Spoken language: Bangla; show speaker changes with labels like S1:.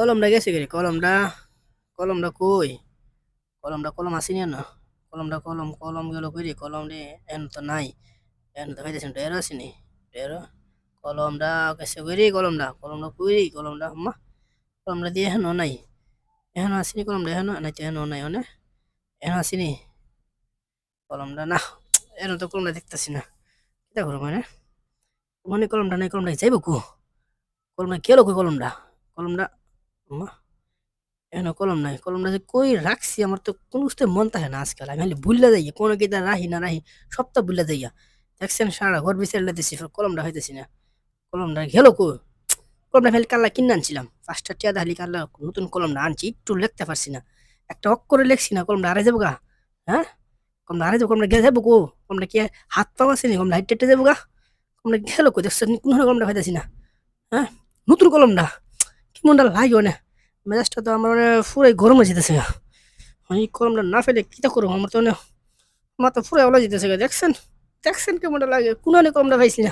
S1: কলমটা গেছে গেরে কলমটা কলমটা কই কলমটা কলম আসেনি না কলমটা কলম কলম গেল কই কলম রে এন তো নাই এন তো খাইতেছেন টেরো আসেনি টেরো কলমটা গেছে কই কলমটা কলমটা কই কলমটা আম্মা কলমটা দিয়ে হেন নাই এখন আসেনি কলমটা এখন নাই তো এখন নাই মানে এখন আসেনি কলমটা না এখন তো কলমটা দেখতেছি না কিটা করো মানে মানে কলমটা নাই কলমটা যাইব কো কলমটা কেলো কই কলমটা কলমটা আম্মা এখন কলম নাই কলমটা যে কই রাখছি আমার তো কোনো কিছু মন থাকে না আজকাল। আমি খালি ভুললে যাই কোনো কিতা রাহি না রাহি সব তো ভুললে যাইয়া। দেখছেন সারা ঘর বিচার দিছি, কলমটা হইতেছি না। কলমটা গেল কো কলমটা খালি কাল্লা কিনে আনছিলাম। পাঁচটা টিয়া দালি কাল্লা নতুন কলমটা আনছি, একটু লিখতে পারছি না। একটা অক করে লিখছি না, কলমটা আরে যাব গা হ্যাঁ? কলমটা আরে যাব কলমটা গেলে যাব কো? কলমটা কি হাত পাও আছে নি, কলমটা হাইটে যাব গা কলমটা গেল কো দেখছেন কোনো কলমটা হইতেছি না। হ্যাঁ? নতুন কলমটা। কি মনটা লাগবে না মেজাজটা তো আমার মানে পুরাই গরম হয়ে যেতেছে এই কলমটা না ফেলে কিটা করব আমার তো মানে মাথা পুরাই ওলা যেতেছে দেখছেন? দেখছেন কেমনটা লাগে? কোনো গরমটা পাইছি না।